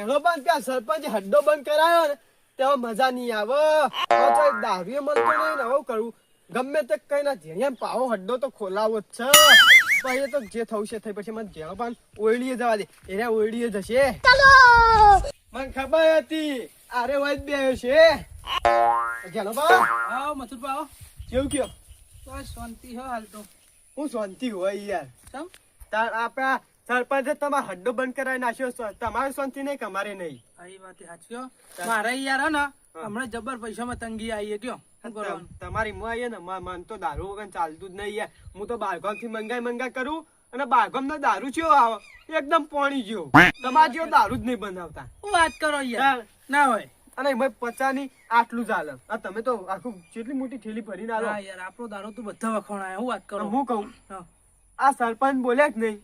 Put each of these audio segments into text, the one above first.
જેનો બંધ ત્યાં સરપંચ હડ્ડો બંધ કરાયો ને તેમાં મજા નહીં આવે. હવે તો એક દારૂએ મળતો નહીં ને હવે કરવું ગમે તે કઈ ના જેમ પાવો હડ્ડો તો ખોલાવો જ છે. પછી તો જે થવું છે થઈ પછી મને જેનો પણ ઓયડીએ જવા દે. એને ઓયડીએ જશે. મને ખબર હતી. અરે વાત બે છે. જેનો પણ આવો મથુર પાવો કેવું કયો? બસ શાંતિ હો હાલ તો. હું શાંતિ હોય યાર. તમ તાર આપણા સરપંચે તમારો હડ્ડો બંધ કરાવી નાખ્યો તમારે શાંતિ નહીં અમારે નહીં? આ વાત સાચી મારે યાર ને હમણાં જબર પૈસામાં તંગી આવી તમ- તમારી માં આવીએ ને મન તો દારૂ વગર ચાલતું જ નહીં યાર. હું તો બાળકોમથી મંગાઈ મંગાઈ કરું અને બારગામ નો દારૂ ચેવો આવે? એકદમ પોણી જેવો તમારે જેવો દારૂ જ નહીં બનાવતા. હું વાત કરો યાર? ના હોય. અને એમાં પચાની આટલું ચાલે આ તમે તો આખું કેટલી મોટી થેલી ભરીને આલો. યાર આપણો દારૂ તો બધા વખણાય. હું વાત કરો? હું કહું? આ સરપંચ બોલ્યા જ નહીં.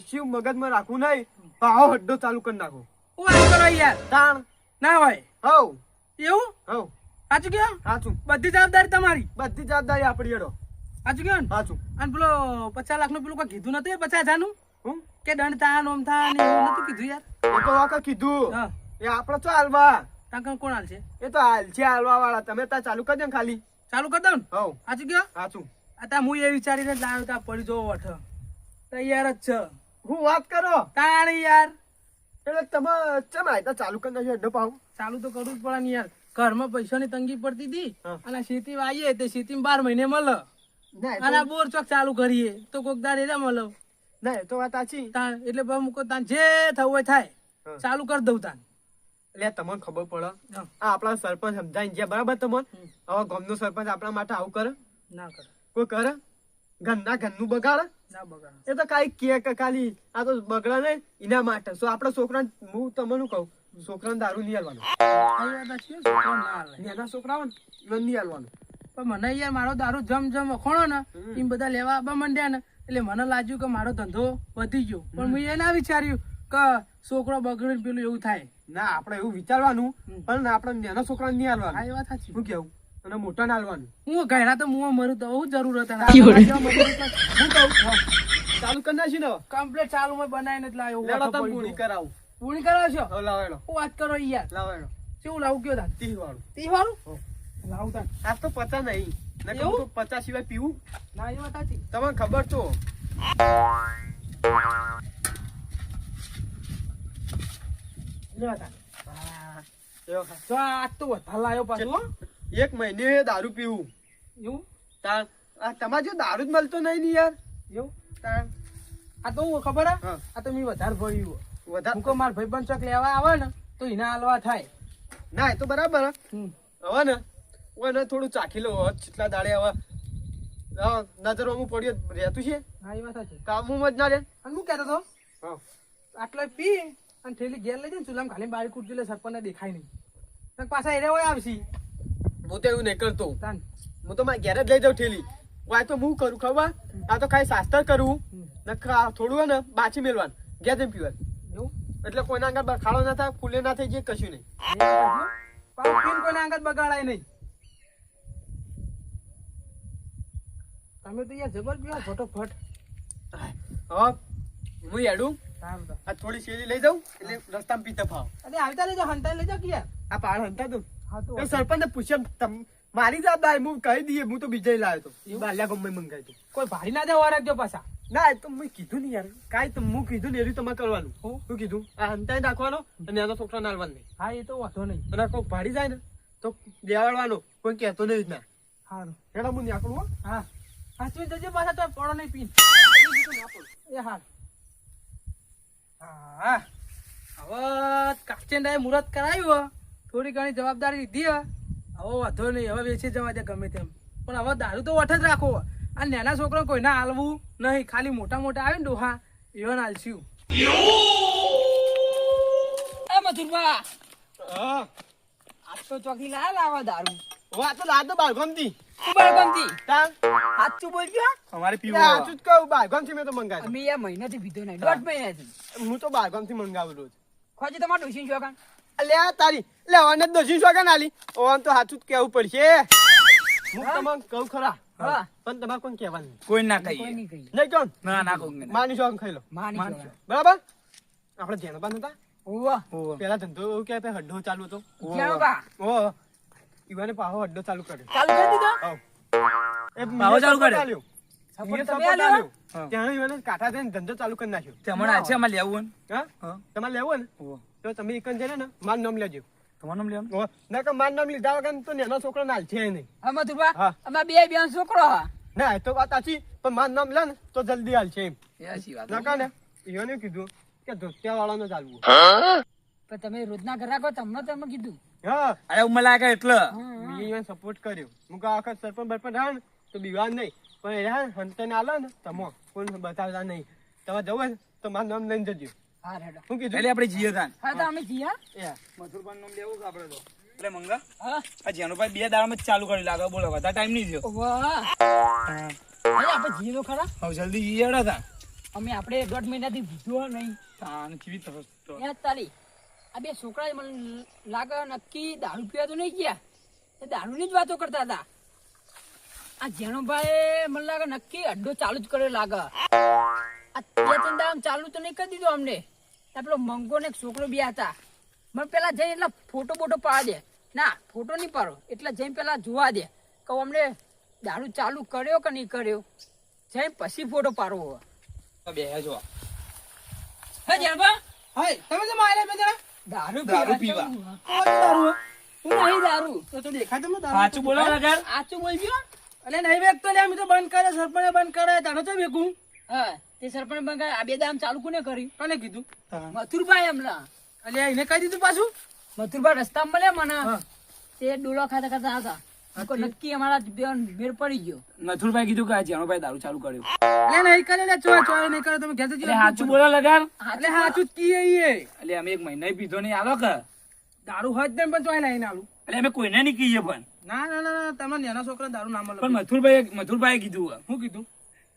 કશું મગજમાં રાખવું નહીં. ભાવ હડ્ડો ચાલુ કરી નાખો. વાત કરો યાર. તાણ. ના હોય. હવ એવું? હવ સાચું કયો? સાચું. બધી જવાબદારી તમારી. બધી જવાબદારી આપણી હેડો. સાચું કયો સાચું. અને પેલો પચાસ લાખનું પેલું કોઈ કીધું નતું પચાસ હજારનું હું? કે દંડ થા નોમ થા ને એવું નતું કીધું યાર? એ તો વાંકા કીધું. હા. એ આપડે તો હાલવા. તાંકર કોણ હાલ છે એ તો હાલ છે હાલવા વાળા તમે ત્યાં ચાલુ કરજો ને ખાલી. ચાલુ કરી દઉં ને? હવ સાચું કયો? સાચું. તા હું એ વિચારીને જ લાવ્યો તા પડી જોવો વઠ. તૈયાર જ છે. હું વાત કરો? તાણ યાર. એટલે તમે ચમ આયતા? ચાલુ કરી નાખ્યો અડ્ડો પાઉં ચાલુ તો કરવું જ પડે ને યાર. ઘરમાં પૈસાની તંગી પડતી હતી અને ખેતી આવીએ તે ખેતી બાર મહિને મળે અને બોર ચોક ચાલુ કરીએ તો કોક દાર એટલે મળે ના એ તો વાત સાચી. તાણ એટલે બહુ મૂકો તાન જે થવું હોય થાય. ચાલુ કરી દઉં તાન એટલે તમને ખબર પડે. આ આપણા સરપંચ સમજાઈ ગયા બરાબર તમને. હવે ગામનો સરપંચ આપણા માટે આવું કરે? ના કરે. કોઈ કરે? ઘરના ઘરનું બગાડ? એ તો કાંઈ કે કે ખાલી આ તો બગડા ને એના માટે. સો આપણા છોકરા હું તમને કહું? છોકરાને દારૂ નહીં હાલવાનું. એના વાત છે છોકરો ના હાલે. નાના છોકરા હોય ને એને નહીં હાલવાનું. પણ મને યાર મારો દારૂ જમ જમ વખોણો ને. એમ બધા લેવા આવવા માંડ્યા ને એટલે મને લાગ્યું કે મારો ધંધો વધી ગયો. પણ મેં એ ના વિચાર્યું કે છોકરો બગડે પેલું એવું થાય. ના આપણે એવું વિચારવાનું પણ આપણે નાના છોકરાને નહીં હાલવાનું. એ વાત સાચી. હું કેવું? અને મોટા નાલવાનું હું ઘેરા તો મું મરું તો બહુ જરૂર હતા. હું હા. ચાલુ કરી નાખી ને. કમ્પ્લીટ ચાલુ મેં બનાવીને જ લાવ્યો. લેવડો વાંધો તમે પૂરી. કરાવું. પૂરી કરાવશો? લાવેલો હું વાત કરો યાર. લાવેલો શું લાવું કયો તા તીહ વાળું તીહ વાળું હો. લાવું તા આ તો પચા નહીં. ના હું તો પચાસ સિવાય પીવું. ના એ વાત હતી તમને ખબર તો. લેવા તા હા, આ તો વધારે લાવ્યો પાછું હો. એક મહિને દારૂ પીવું. એવું? તાર આ તમારે જો દારૂ જ મળતો નહીં ને યાર. એવું? તાર. આ તો હું ખબર હે? આ તો મેં વધારે ભર્યું વધારે હું કહું મારા ભાઈબંધ ચોક લેવા આવે ને તો એના હાલવા થાય. ના એ તો બરાબર. હવે ને હું એને થોડું ચાખી લો હવે કેટલા દાડે હવે નજરોમાં પડ્યો રહેતું છે. હા એ વાત સાચી. કામમાં જ ના રે અને હું કહેતો હતો હા. આટલો પી અને થેલી ઘેર લઈ જાય ચૂલામાં ખાલી બારી કૂટજી લે સરપંચને દેખાય નહીં. તો પાછા એરે હોય આવશી. હું તો એવું નહીં કરતો હું તો મારા ઘેર જ લઈ જાઉં ઠેલી. આ તો હું કરું ખબર? આ તો ખાલી શાસ્ત્ર કરું. ને થોડું ને બાછી મેળવાનું ઘેર જઈને પીવાનું. એટલે કોઈના આગળ બખાડો ના થાય ફૂલે ના થઈ જાય કશું નહીં. કોઈના આંગત બગાડાય નહીં? તમે તો યાર જબર પીવા ફટોફટ. હા હું હેડું. આ થોડી શેરી લઈ જાઉં એટલે રસ્તામાં પીતા ફાવ. અરે આવતા લેજો હંતા લેજો કે આ પાડ હંતા તું તો સરપંચ પૂછ્યા તમ મારી જવાબદારી હું કહી દઈએ હું તો બીજે લાવ્યો તો. એ બાલ્યા ગમે મંગાવી તો કોઈ ભારી ના જવા રાખજો પાછા. ના એ તો મેં કીધું નહીં યાર. કાંઈ તો હું કીધું ને એરી તમારે કરવાનું. હું? શું કીધું? આ અંતાય નાખવાનો અને એનો છોકરા નાલવાનો નહીં. હા એ તો વાંધો નહીં. અને કોઈ ભાડી જાય ને તો દેવાડવાનો કોઈ કહેતો નહીં ના સારું હેડા હું નીકળું હો. હા. સાચવી જજે પાછા તો પડો નહીં પીન. એ હા હા. હવે કાચેન્ડાએ મુહૂર્ત કરાવ્યું હે. થોડી ઘણી જવાબદારી લીધી હવે. વાંધો નહીં હવે વેચી જવા દે ગમે તેમ. પણ હવે દારૂ તો વઠ જ રાખો. આ નાના છોકરા કોઈને હાલવું નહીં ખાલી મોટા મોટા આવે ને ડોહા એવા હાલશું. મથુરભા હા. આજ તો ચોકી લાયા લાવા દારૂ. વાત તો લાદ બાળગમથી. તું બળગમથી? તાર. સાચું અમારે પીવું સાચું જ કહું બાળગમથી મેં તો મંગાવ્યું. અમે યાર મહિનાથી પીધો નહીં દોઢ મહિનાથી. હું તો બાળગમથી મંગાવું રોજ. ખોજી તમારે ડોસી લે તારી. લે ઓને દોશી શોગન આલી ઓન તો સાચું જ કેવું પડશે. હું તમને કહું ખરા. પણ તમારે કોણ કહેવાનું કોઈ ના કહીએ. નહીં કોણ? ના ના કોણ માની શોગન ખાઈ લો. માની બરાબર? આપણે ધ્યાન બાંધ હતા ઓવા પેલા ધંધો એવું કે હડ્ડો ચાલુ હતો. ઓ ઈવાને પાહો હડ્ડો ચાલુ કર્યો. ચાલુ કરી દીધો? એ પાહો ચાલુ કર્યો? કાંઠા થઈને ધંધો ચાલુ કરી નાખ્યો. તમારે આ છે લેવું હા? હા. તમારે લેવો ને. તો તમે એક જઈને ને મારું નામ લેજો. તમારું નામ લેવાનું? ના કે મારું નામ લીધા વગર તો નેનો છોકરો નાલ છે નહીં. હા મથુરબા હા. બે બેન છોકરો હા. ના એ તો વાત સાચી પણ મારું નામ લે ને તો જલ્દી હાલ છે એમ. વાત. ના કા ને કીધું કે ધોતિયા વાળાનો ચાલવું પણ તમે રોજના ગ્રાહકો તમને તમે કીધું. હા. અરે ઉમર લાગે એટલે. મેં સપોર્ટ કર્યો. હું કહું આખા સરપંચ બરપંચ ને તો બીવાન નહીં. પણ એ હા હંતને આલો ને તમો. કોઈ બતાવતા નહીં. તમે જવો તો મારું નામ લઈને જજો. હા રેડો. હું કીધું? એટલે આપણે જીએ તાન હા તો અમે જીયા? એ. મથુરપાન નામ લેવું કે આપણે તો. એટલે મંગા? હા. આ જેનુભાઈ બે દાડામાં જ ચાલુ કરી લાગે બોલો બધા ટાઈમ નહીં થયો. વાહ. આપણે જીએ તો ખરા. હવે જલ્દી હેડો તાન અમે આપણે દોઢ મહિનાથી ભીધો નહીં. તાન કેવી તરસ તો. તારી આ બે છોકરા મને લાગે નક્કી દારૂ પીવા તો નહીં ગયા. એ દારૂની જ વાતો કરતા હતા. આ જેણોભાઈ મને લાગે નક્કી અડ્ડો ચાલુ જ કર્યો લાગે. આ ત્રણ ચાલુ તો નહીં કરી દીધો અમને. પેલો મંગો ને છોકરો બે હતા. મને પેલા જઈને એટલે ફોટો બોટો પાડવા દે. ના ફોટો નહીં પાડો. એટલે જઈને પેલા જોવા દે. કહું અમને દારૂ ચાલુ કર્યો કે નહીં કર્યો? જઈને પછી ફોટો પાડવો બે જો હે જેણભા હાય તમે તો મારે બે જણા દારૂ દારૂ પીવા પીવા. દારૂ. હું નહીં દારૂ. તો તો દેખાય તમને દારૂ આચું બોલો લગર આચું બોલજો એટલે નહીં વેચતો લે અમે તો બંધ કરે સરપણે બંધ કરે તારો તો વેકું હા. તે સરપંચ બંગાળ આ બે દામ ચાલુ કોને કરી? કોને કીધું? મથુરભાઈ હમણાં એટલે એને કહી દીધું પાછું? મથુરભાઈ રસ્તા મળે મને. તે ડોલા ખાતા ખાતા હતા. નક્કી અમારા બેન મેળ પડી ગયો. નથુરભાઈ કીધું કે આ દારૂ ચાલુ કર્યું. નહીં કરે લે ચો ચોય નહીં કરે તમે ઘેર એટલે સાચું બોલો લગાર એટલે સાચું કીએ ઈએ. એટલે અમે એક મહિના પીધો નહીં આલો કે. દારૂ હોય તેમ પણ ચોય લઈને આલું એટલે અમે કોઈને નહીં કહીએ પણ. ના ના ના ના નાના છોકરા દારૂ ના મળે. પણ મથુરભાઈ મથુરભાઈ કીધું શું કીધું?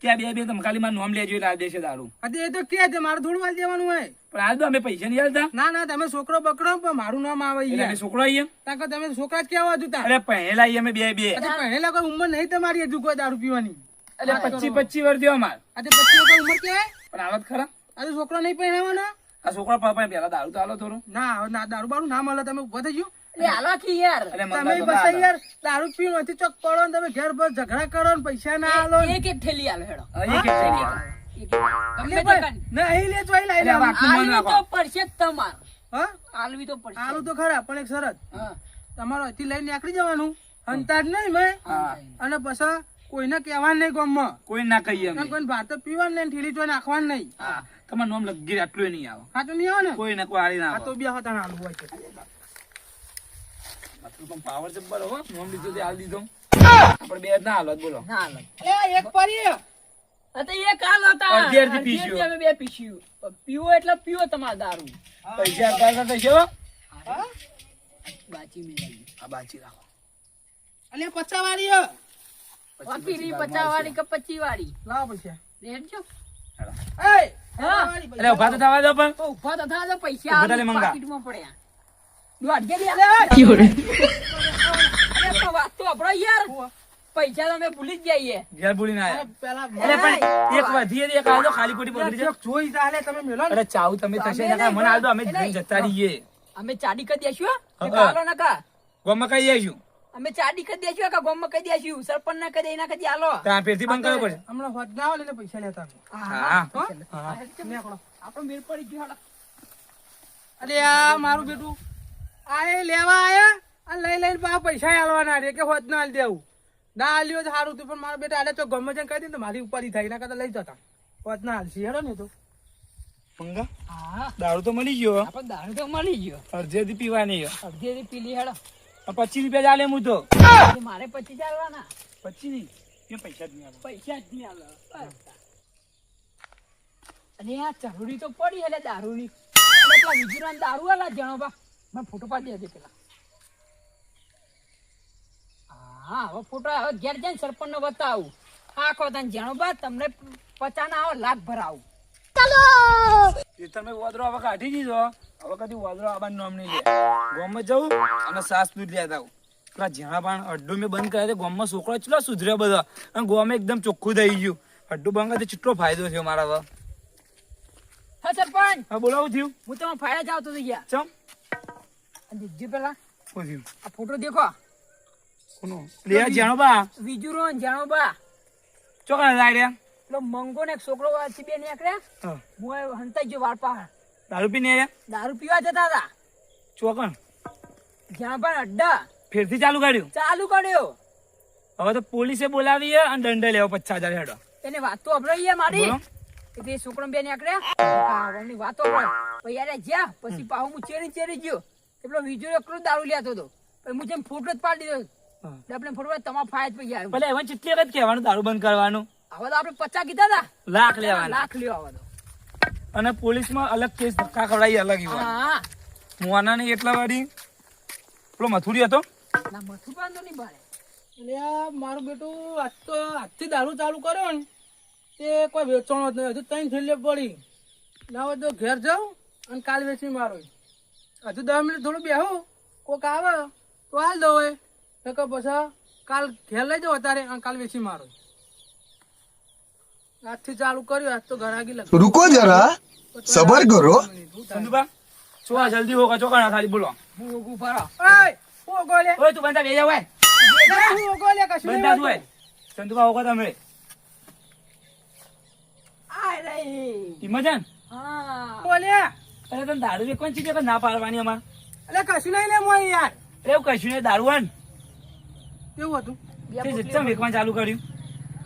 કે આ બે બે તમે ખાલી મારું નામ લેજો એટલે દેશે દારૂ. એ તો કે છે મારે થોડું વાલ દેવાનું હોય. પણ આજ અમે પૈસા નહીં આલતા. ના ના તમે છોકરો પકડો પણ મારું નામ આવે એટલે છોકરો આવીએ. તાકે તમે છોકરા જ કેવા હતા અરે પહેલા આવીએ અમે બે બે. પહેલા કોઈ ઉંમર નહીં તમારી હજુ કોઈ દારૂ પીવાની. એટલે પચી પચી વર્ષ જેવા માર અરે તો પચી વર્ષ ઉંમર કેવાય પણ આવત ખરા. અરે છોકરો નહીં પહેરાવાનો? આ છોકરો પણ પહેલા દારૂ તો આલો થોડું. ના ના દારૂ બારું ના મળે તમે ઊભા થઈ ગયો એટલે હાલો કી યાર. તમે બસ યાર દારૂ પીવો નથી ચોક પડો ને તમે ઘેર પર ઝઘડા કરો ને પૈસા ના આલો ને. એક એક થેલી હાલો હેડો. એક એક થઈ ગયા. એક એક. ગમે એટલે તે પણ કરી. નહીં લે ચોઈ લાઈ લેવા. આલવી તો પડશે જ તમાર. હા? આલવી તો પડશે. આલુ તો ખરા પણ એક શરત. તમારો અહીંથી લઈને નીકળી જવાનું. અંતાજ નહીં મેં. અને પછી કોઈને કહેવાનું નહીં ગામમાં. કોઈ ના કહીએ કોઈ ભાત પીવાનું નહીં ઠીલી ચોઈ નાખવાનું નહીં. હા. તમારું નામ લગી આટલું નહીં આવે. હા તો નહીં આવે ને? કોઈ ના કોઈ ના આવે. તો બે હતા આલુ હોય છે પાવર જબ્બર હો. નામ લીધો તે હાલ દીધો. પણ બે ના હાલત બોલો. ના હાલો એક પરી. અતે એક હાલ હતા. અડધી પીસ્યું. અમે બે પીસ્યું. પીવો એટલે પીવો તમાર દારૂ. પૈસા કરતા થઈ ગયો બાચી મેળવી આ બાચી રાખો. અલે પચા વાળી વાપી પચા વાળી કે પચી વાળી લાવ પૈસા. લેજો એ હા. અલે ઊભા તો થવા દો પણ. ઊભા તો થવા દો પૈસા તો. પાકીટમાં પડ્યા. પૈસા તો ભૂલી જ જઈએ. ઘેર ભૂલી ના પેલા એક આલો ખાલી કોટી પકડી જોઈ ચાલે તમે મેલો અરે ચાવ તમે થશે મને આલદો અમે જતા રહીએ. અમે ચાડી કરી દેશું હો? હા. કે હાલો નકા ગોમાં કઈ આવીશું અમે ચાડી કરી દેશું કે ગોમમાં કહી દેશું. સરપંચ ના કહી એના કદી હાલો. ત્યાં ફેરથી બંધ કરવો પડે હમણાં હોદના આવે પૈસા લેતા હા. આપણો મેળ પડી ગયો અરે આ મારું બેટું. આ લેવા આયા અને લઈ લઈને પા પૈસા આલવાના રે કે હોત ના આલી દેવું. ના આલ્યો તો સારું હતું પણ મારા બેટા આલે તો ગમે છે કહી દે તો મારી ઉપાડી થાય એના કરતા લઈ જતા. હોત ના આલસી હેડો ને તો. પંગા હા. દારૂ તો મળી ગયો. પણ દારૂ તો મળી ગયો. અડધેથી પીવાની અડધી અડધી પીલી હેડો. પચીસ રૂપિયા ચાલે હું તો. મારે પછી ચાલવાના પચીસ નહીં પૈસા જ નહીં આવે પૈસા જ નહીં આવે અને આ જરૂરી તો પડી એટલે દારૂની. દારૂ વાળા જણો બા. મને ફોટો પાડી દે પેલા. હા હવે ફોટો હવે ઘેર જઈને સરપંચ નો બતાવું. આખો તને જણો બા તમને પચાસ ના આવે લાખ ભરાવું. એ તમે વાદરો હવે કાઢી દીધો. હવે કદી વાદરો આવવાનું નામ નહીં લે. ગામમાં જવું અને સાસ દૂધ લેતા આવું. પેલા જ્યાં પણ અડ્ડો મેં બંધ કર્યા તે ગામમાં છોકરા ચેટલા સુધર્યા બધા. અને ગામ એકદમ ચોખ્ખું થઈ ગયું. અડ્ડું બંધ કરે ચેટલો ફાયદો થયો મારા હવે. હા સરપંચ. હા બોલાવું થયું. હું તમારા ફાયદા જ આવતો થઈ ગયા. ચમ? આ પેલા? આ ફોટો દેખો. કોનો? લે જાણો બા. વિજુરો જાણો બા. ચોકડા લાડ્યા પેલો મંગો ને છોકરો વાંચી બે નીકળ્યા હું. હંતાઈ ગયો વાળ દારૂ પીને આવ્યા દારૂ પીવા જતા હતા ચોકણ. જ્યાં પણ અડ્ડા. ફેરથી ચાલુ કાઢ્યું? ચાલુ કાઢ્યો હવે તો પોલીસે બોલાવી અને દંડ લેવો પચાસ હજાર હેડો. એને વાત તો અભરાઈ મારી. એ છોકરો બે નીકળ્યા. એમની વાતો અભરાય પછી યારે જ્યાં? પછી પાહુ હું ચેરી ચેરી ગયો. તે પેલો વિજય એકલો દારૂ લેતો હતો. પછી હું જેમ ફોટો જ પાડી દીધો આપણે ફોટો તમારા ફાયદ પડી ગયા ભલે એમાં ચિત્તી વખત કહેવાનું દારૂ બંધ કરવાનું. હવે તો આપણે પચાસ કીધા હતા લાખ લેવા લાખ લ્યો હવે તો. અને પોલીસમાં અલગ કેસ ધક્કા ખવડાવી અલગ ઈ વાત. હા. મોવાના ની એટલા વાળી. પેલો મથુરી હતો? ના મથું બાંધો નહીં બારે એટલે આ મારું બેટું આજ તો આજથી દારૂ ચાલુ કર્યો ને તે કોઈ વેચવાનો જ નહીં. હજુ ત્રણ થેલીઓ પડી. ના હોય તો ઘેર જાઉં અને કાલ વેચી મારો. હજુ દસ મિનિટ થોડું બેહું. કોક આવે તો હાલ દો નકર પછી કાલ ઘેર લઈ જાઓ તારે કાલ વેચી મારો. આજથી ચાલુ કર્યું આજ તો ઘરાગી લગ રૂકો જરા. સબર કરો. સંદુબા જલ્દી હોગા ચોકાણા ખાલી બોલો. હું હોગું ફરા ઓય તું બંધા વેજા હોય કશું બંધા હોય સંદુબા હોગો તમે. આય રે. ઈમજન હા. બોલ્યા અરે તને દારૂ વેકવાની છે કે ના પાડવાની અમાર. અરે કશું નહીં લે મોય યાર. અરે એવું કશું નહીં દારૂ આન કેવું હતું? તે ચમ ચાલુ કર્યું.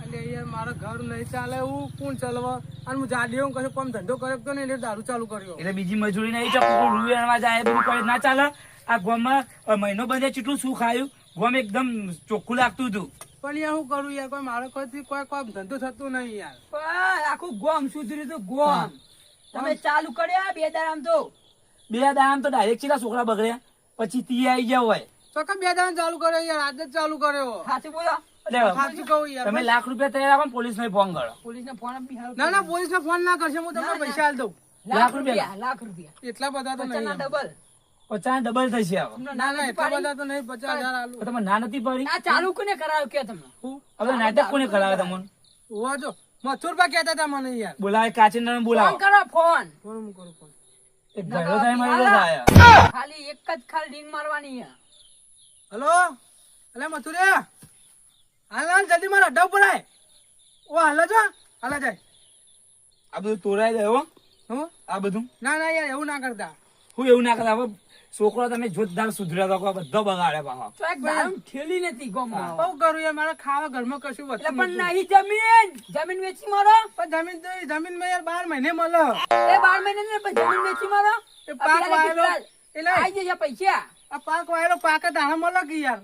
એટલે યાર મારા ઘર નહીં ચાલે હું કોણ ચલાવવા અને હું જાડી હું કશું કામ ધંધો કર્યો તો નહીં એટલે દારૂ ચાલુ કર્યો. એટલે બીજી મજૂરી નહીં છે કોઈ જાય બધું કરે ના ચાલે. આ ગોમમાં મહિનો બંધે ચીટલું શું ખાયું? ગોમ એકદમ ચોખ્ખું લાગતું હતું. પણ યાર હું કરું યાર કોઈ મારા કોઈ કોઈ કોઈ ધંધો થતો નહીં યાર. આખું ગોમ સુધર્યું તો ગોમ. તમે ચાલુ કર્યા બે દાડા તો? બે દામ તો ડાયરેક્ટ સીધા છોકરા બગડ્યા. પછી તી આવી ગયા હોય. તો કે બે દાડા ચાલુ કર્યો યાર? આજે જ ચાલુ કર્યો. સાચું બોલો. એટલે સાચું કહું યાર. તમે લાખ રૂપિયા તૈયાર રાખો પોલીસ ને ફોન કરો. પોલીસને ફોન ના ના પોલીસ ને ફોન ના કરશે હું તમને ના, ના. પૈસા આલ દઉં. લાખ રૂપિયા? લાખ રૂપિયા. એટલા બધા તો નહીં. ડબલ પચાસ ડબલ થશે તમે ના નથી પડી? આ ચાલુ કોને કરાવ્યું કે તમને? હવે નાટક કોને કરાવે તમને? હોવા જો મથુરબા કહેતા હતા મને યાર. બોલાવે. કાચીના ફોન બોલાવો કરો ફોન. ફોન હું કરું ફોન એક ઘરો થાય મારે થાય. ખાલી એક જ ખાલી ડીંગ મારવાની છે. હલો? અલે મથુરે? હાલ હાલ જલ્દી મારા અડ્ડા ઉપર આય. ઓ હાલ જો. હાલ જાય. આ બધું તોરાઈ જાય હો. હું? આ બધું. ના ના યાર એવું ના કરતા. હું એવું ના કરતા હવે છોકરો તમે જોરદાર સુધર્યા તો બધો બગાડે પાછો. ઠેલી નથી ગોમમાં બહુ કરું યાર મારે ખાવા ઘરમાં કશું એટલે વસ્તુ પણ નહીં જમીન. જમીન વેચી મારો. પણ જમીન તો જમીનમાં યાર બાર મહિને મળે. એ બાર મહિને ને પણ જમીન વેચી મારો. એ પાક વાયેલો. એટલે આવી જશે પૈસા. આ પાક વાયેલો પાક જ દાણા મળો કે યાર?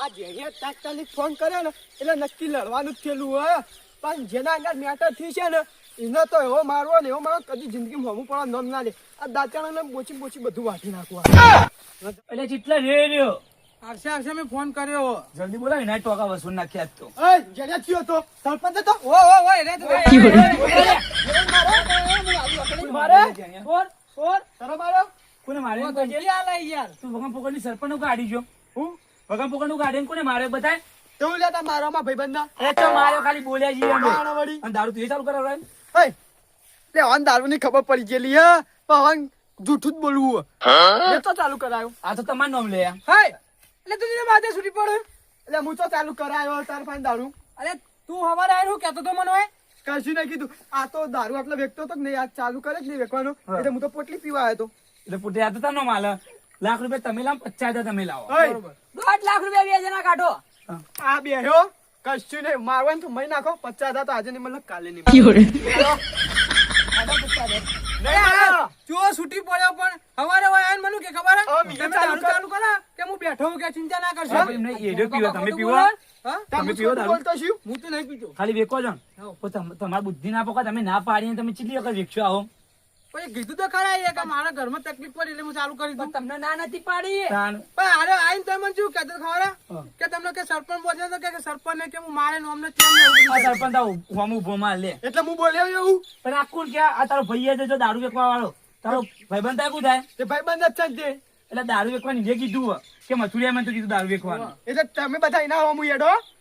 આ જેને તાત્કાલિક ફોન કર્યો ને એટલે નક્કી લડવાનું જ થયેલું હોય પણ જેના આગળ મેટર થઈ છે ને એને તો એવો મારવો ને એવો મારો કદી જિંદગી મોમું પડવા નોમ ના લે. આ દાંતણાને બોચી બોચી બધું વાટી નાખવા. એટલે જેટલા રે રહ્યો. આરસે આરસે મેં ફોન કર્યો. જલ્દી બોલાવી ના ટોકા વસૂલ નાખ્યા તો. એ થયો તો. સરપંચ તો ઓ ઓ ઓ રે તો મારે? તારો મારો. કોને મારે. યાર. તું સરપંચનું કાઢી જો હું? પોકરનું કાઢીને કોને મારે બતાય તેવું લેતા મારામાં ભાઈબંધના. એ તો માર્યો ખાલી બોલ્યા અને દારૂ તું એ ચાલુ લે અન દારૂની ખબર પડી ગયેલી હે. હવે જૂઠું જ બોલવું હે? એ તો ચાલુ કરાયો. આ તો તમારું નામ લે. હે એટલે તું જેને માથે છૂટી પડે. એટલે હું તો ચાલુ કરાયો તાર પાસે દારૂ. અરે તું હવારે આવીને હું કહેતો તો મને હોય. કશું નહીં કીધું. આ તો દારૂ આટલો વેચતો હતો કે નહીં આ ચાલુ કરે જ નહીં વેચવાનો એટલે હું તો પોટલી પીવા આવ્યો તો. એટલે પોટલી આ તો તારો માલ લાખ રૂપિયા તમે લાવો પચાસ હજાર તમે લાવો. દોઢ લાખ રૂપિયા બે જણા કાઢો. આ બેહ્યો કશું નહીં. મારવાનું તું મહી નાખો. પચાસ હજાર તો આજે નહીં મતલબ કાલે નહીં. જો છૂટી પડ્યો પણ. હવારે હોય આવીને મને કે ખબર હા, તમે ચાલુ દારૂ ચાલુ કર. કે હું બેઠો હું કે ચિંતા ના કરશો? એમને એડો પીવો તમે પીવો? તમે તમે પીવો દારૂ? બોલતો છું હું તો નહીં પીતો. ખાલી વેકો જણ તમારી બુદ્ધિ ના પકો તમે ના પાડીને તમે ચીલી વખત વેચશો આવો. પછી કીધું તો ખરા એ કે મારા ઘરમાં તકલીફ પડી એટલે હું ચાલુ કરી દઉં. તમને ના નથી પાડી પણ તમે શું કહેતો ખબર કે તમને કે સરપંચ બોલ્યો તો કે સરપંચ ને કે હું મારે નો અમને કેમ નહીં એવું આ બધું સરપંચ આવું હું ઊભો માં લે. એટલે હું બોલ્યો એવું? પણ આ કોણ કે? આ તારો ભાઈ છે જો દારૂ વેકવા વાળો. તારો ભાઈબંધ થાય થાય? તે ભાઈબંધ જ છે એટલે દારૂ વેકવાની જે કીધું કે મથુરિયા મને તો કીધું દારૂ વેકવાનું એટલે તમે બધા એના હોમ હેડો ઈ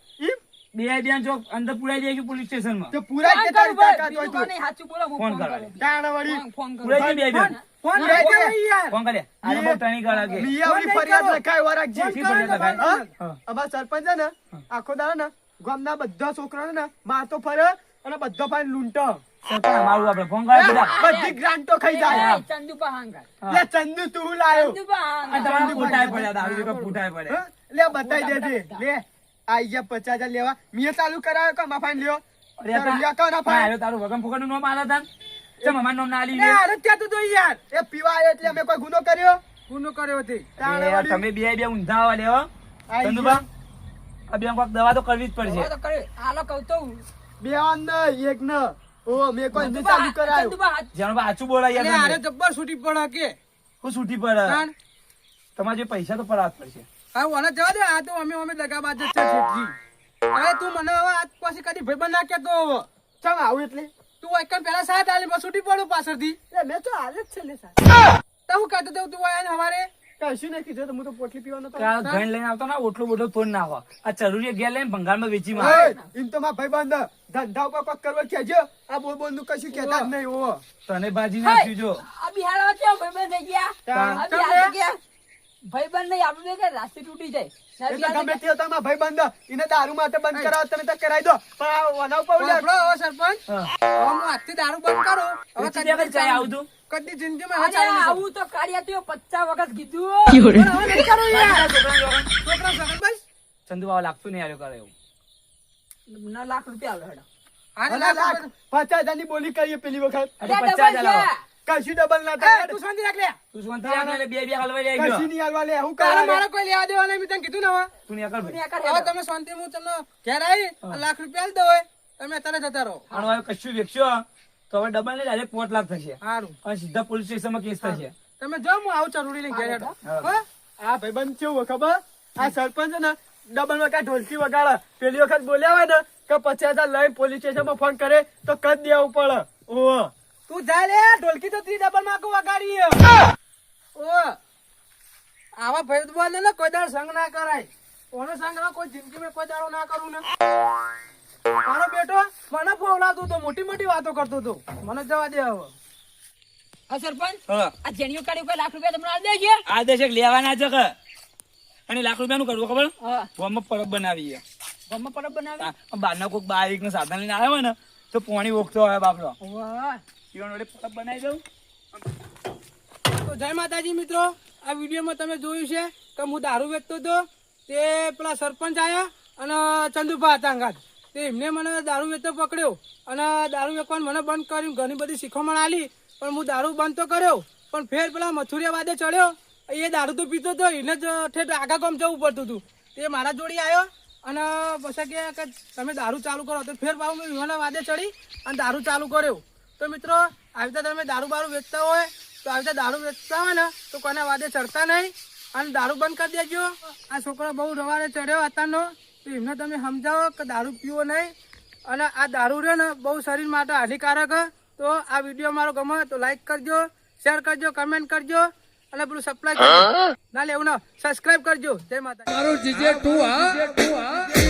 બે બેન ચોક અંદર પુરાઈ દઈશું પોલીસ સ્ટેશનમાં તો પૂરા કે તારી તાકાત હોય તો. નહીં, સાચું બોલો, હું ફોન ફોન કરવા તાણ વળી ફોન- ફોન કરું. પુરાઈ બે બેન ફોન બે યાર. ફોન કરે. આને બહુ ટણી ગાળા કે મિયાવની ફરિયાદ લખાય વરાગજી. ફોન ફરિયાદ લખાય? ભાઈ. હા? હા. અમારા સરપંચ ને આખો દાડો ને ગામના બધા છોકરાને ને મારતો ફરે અને બધો ફાઈન લૂંટો. સરપંચ અમારું આપણે ફોન કરે બધા બધી ગ્રાન્ટો ખાઈ જાય. એ, ચંદુપા લે ચંદુ તું લાયો. ફૂટાય પડ્યા દારૂ જેવા ફૂટાય પડે લે બતાઈ દેજે. લે. આઈ ગયા પચાસ હજાર લેવા. મેં ચાલુ કરાવ્યો કે માં લ્યો? અરે ના તારું નામ આલે નામ ના આલી અરે ત્યાં તો યાર. એ પીવા એટલે અમે કોઈ ગુનો કર્યો? ગુનો કર્યો. તમે બે બે ઊંધા આવા લેવો ચંદુબા આ બેન કોક દવા તો કરવી જ પડશે. તો કરે. કહું તો. બે ને એક ને. ઓ મેં કોઈ મેં ચાલુ કરાયો. હાથ- જેનો બોલાય યાર આરે જબ્બર છૂટી પડે કે. હું છૂટી પડે. તમારે જે પૈસા તો પડાવ પડશે. હા ઓને જવા દે આ તો અમે અમે દગાબાજ છે છોકરી અરે તું મને હવે આજ પછી કદી ભાઈબંધ ના કહેતો હવે. ચાલ આવું એટલે? તું એક પેલા સાથ આલી પછી છૂટી પડું પાછળથી. એ મેં તો હાલ જ છે લે સાહેબ તો હું કહેતો તો તું આયા ને હવારે. કશું નહીં કીધું હું તો પોટલી પીવાનો તો આ ઘણ લઈને આવતો ના ઓટલું બોટલું ના હોય. આ ચરુરી ઘેર લઈને ભંગારમાં વેચી મારે. એમ તો મારા ભાઈબંધ ધંધા ઉપર કોક કરવા કહેજો. આ બોલ બોલનું કશું કહેતા જ નહીં હો તને બાજી નાખ્યું જો. આ બિહારમાં ભાઈ ભાઈબંધ થઈ ગયા? આ ગયા. ભાઈબંધ નહીં, આપણું કે રાસ્તે તૂટી જાય. એટલે ગમે તે હતો ભાઈબંધ એને દારૂ માટે બંધ કરાવો તમે તો કરાવી દો. પણ વનાવ પર ઉલ્યા સરપંચ. હા. આજથી દારૂ બંધ કરું. હવે કદી ભાઈ, ચાય આવું તું. કદી જિંદગીમાં ચાલુ. આવું તો વખત કીધું. પણ હવે નહીં કરું યાર. છોકરા સરપંચ ચંદુ બાબા લાગતું નહીં આવ્યો કરે એવું. ના લાખ રૂપિયા હેડો. લાખ પચાસ હજારની બોલી કરીએ પેલી વખત. પચાસ હજાર આવો. કશું ડબલ ના થાય. તું શાંતિ રાખ લે. તું શું અંતર રાખે બે બે હલવા હલવાઈ જાય કશું નહીં હલવા લે હું કાલે મારા કોઈ લેવા દેવા નહીં મેં તને કીધું ના હવે. તું નહીં અકલ ભાઈ દુનિયા હવે તમે શાંતિ હું તમને ઘેર આવી લાખ રૂપિયા દો હોય. તમે અત્યારે જતા રહો. આનો હવે કશું વેચશો? તો હવે ડબલ ને ડાયરેક્ટ પોટ લાખ થશે. સારું અને સીધા પોલીસ સ્ટેશનમાં કેસ થશે. તમે જો હું આવું જરૂરી લઈને ઘેર આ હા. આ ભાઈબંધ કેવું ખબર? આ સરપંચ છે ને ડબલ વખત ઢોલકી વગાડે. પેલી વખત બોલ્યા હોય ને કે પચાસ હજાર લઈને પોલીસ સ્ટેશનમાં ફોન કરે તો કદ દેવું પડે. ઓહ. તું જા લે ઢોલકી તો ત્રી ડબલમાં વગાડી ઓ આવા ભેદભાવ ને કોઈ દાડો સંગ ના કરાય. ઓનો સંગ ના કોઈ જિંદગીમાં કોઈ દાડો ના કરું ને. મારો બેટો મને ફોવલાતો તો મોટી મોટી વાતો કરતો તો મને જવા દે હવે. આ સરપંચ આ જેણીઓ કાઢી કોઈ લાખ રૂપિયા તમને આલી દેજો આ દેશક લેવાના છે કે? અને લાખ રૂપિયાનું કરવું ખબર? હા. ગામમાં પરબ બનાવી ગમે પરબ બનાવી બહારના કોઈક બાઈકનું સાધન લઈને આવ્યો ને તો પોણી ઓગતો હોય બાપડો વાહ વડે પરબ બનાવી દઉં. તો જય માતાજી મિત્રો, આ વિડીયોમાં તમે જોયું છે કે હું દારૂ વેચતો હતો, તે પેલા સરપંચ આવ્યા અને ચંદુભા હતા તે એમને મને દારૂ વેચતો પકડ્યો અને દારૂ વેચવાનું મને બંધ કર્યું, ઘણી બધી શીખવણ આલી પણ હું દારૂ બંધ તો કર્યો, પણ ફેર પેલા મથુરિયા વાદે ચડ્યો. એ દારૂ તો પીતો હતો એને જ ઠેઠ આગા કોમ જવું પડતું હતું. તે મારા જોડી આવ્યો અને પછી કે તમે દારૂ ચાલુ કરો, તો ફેર પાછું મેં વિવાના વાદે ચડી અને દારૂ ચાલુ કર્યો. તો મિત્રો આવી રીતે તમે દારૂ બારૂ વેચતા હોય તો આવી રીતે દારૂ વેચતા હોય ને તો કોના વાદે ચડતા નહીં. અને દારૂ બંધ કરી દેજો. આ છોકરો બહુ રવારે ચડ્યો હતાનો તો એમને તમે સમજાવો કે દારૂ પીવો નહીં. અને આ દારૂ રહ્યો ને બહુ શરીર માટે હાનિકારક. તો આ વીડિયો મારો ગમે તો લાઈક કરજો શેર કરજો કમેન્ટ કરજો. અને પેલું સપ્લાય કરજો ના લેવું ના સબસ્ક્રાઇબ કરજો. જય માતા મારું જીજે ટુ હા?